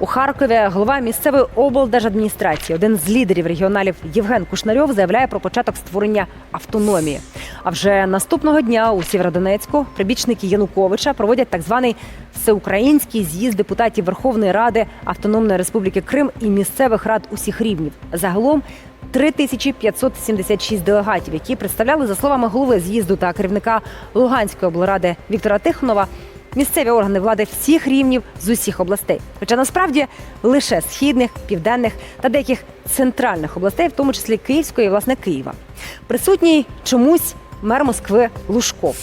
У Харкові голова місцевої облдержадміністрації, один з лідерів регіоналів Євген Кушнарьов, заявляє про початок створення автономії. А вже наступного дня у Сєвєродонецьку прибічники Януковича проводять так званий всеукраїнський з'їзд депутатів Верховної Ради Автономної Республіки Крим і місцевих рад усіх рівнів. Загалом 3576 делегатів, які представляли, за словами голови з'їзду та керівника Луганської облради Віктора Тихонова, місцеві органи влади всіх рівнів з усіх областей. Хоча насправді лише східних, південних та деяких центральних областей, в тому числі Київської і власне Києва. Присутній чомусь мер Москви Лужков.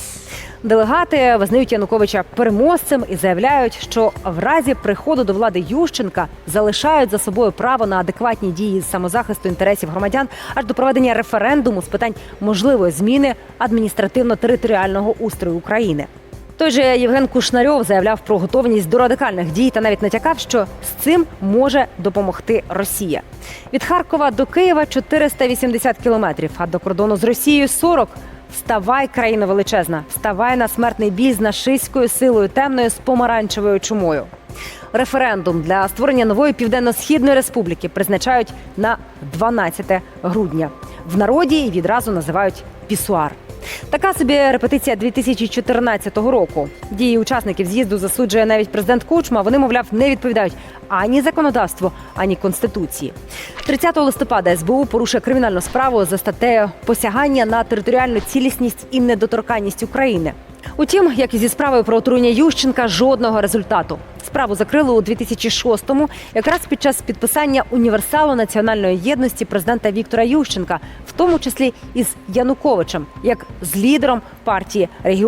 Делегати визнають Януковича переможцем і заявляють, що в разі приходу до влади Ющенка залишають за собою право на адекватні дії з самозахисту інтересів громадян аж до проведення референдуму з питань можливої зміни адміністративно-територіального устрою України. Той же Євген Кушнарьов заявляв про готовність до радикальних дій та навіть натякав, що з цим може допомогти Росія. Від Харкова до Києва 480 кілометрів, а до кордону з Росією 40. Вставай, країна величезна, вставай на смертний бій з нашиською силою темною з помаранчевою чумою. Референдум для створення нової південно-східної республіки призначають на 12 грудня. В народі відразу називають пісуар. Така собі репетиція 2014 року. Дії учасників з'їзду засуджує навіть президент Кучма. Вони, мовляв, не відповідають ані законодавству, ані конституції. 30 листопада СБУ порушує кримінальну справу за статтею посягання на територіальну цілісність і недоторканність України. Утім, як і зі справою про отруєння Ющенка, жодного результату. Справу закрили у 2006-му, якраз під час підписання універсалу національної єдності президента Віктора Ющенка, тому числі із Януковичем, як з лідером партії регіону.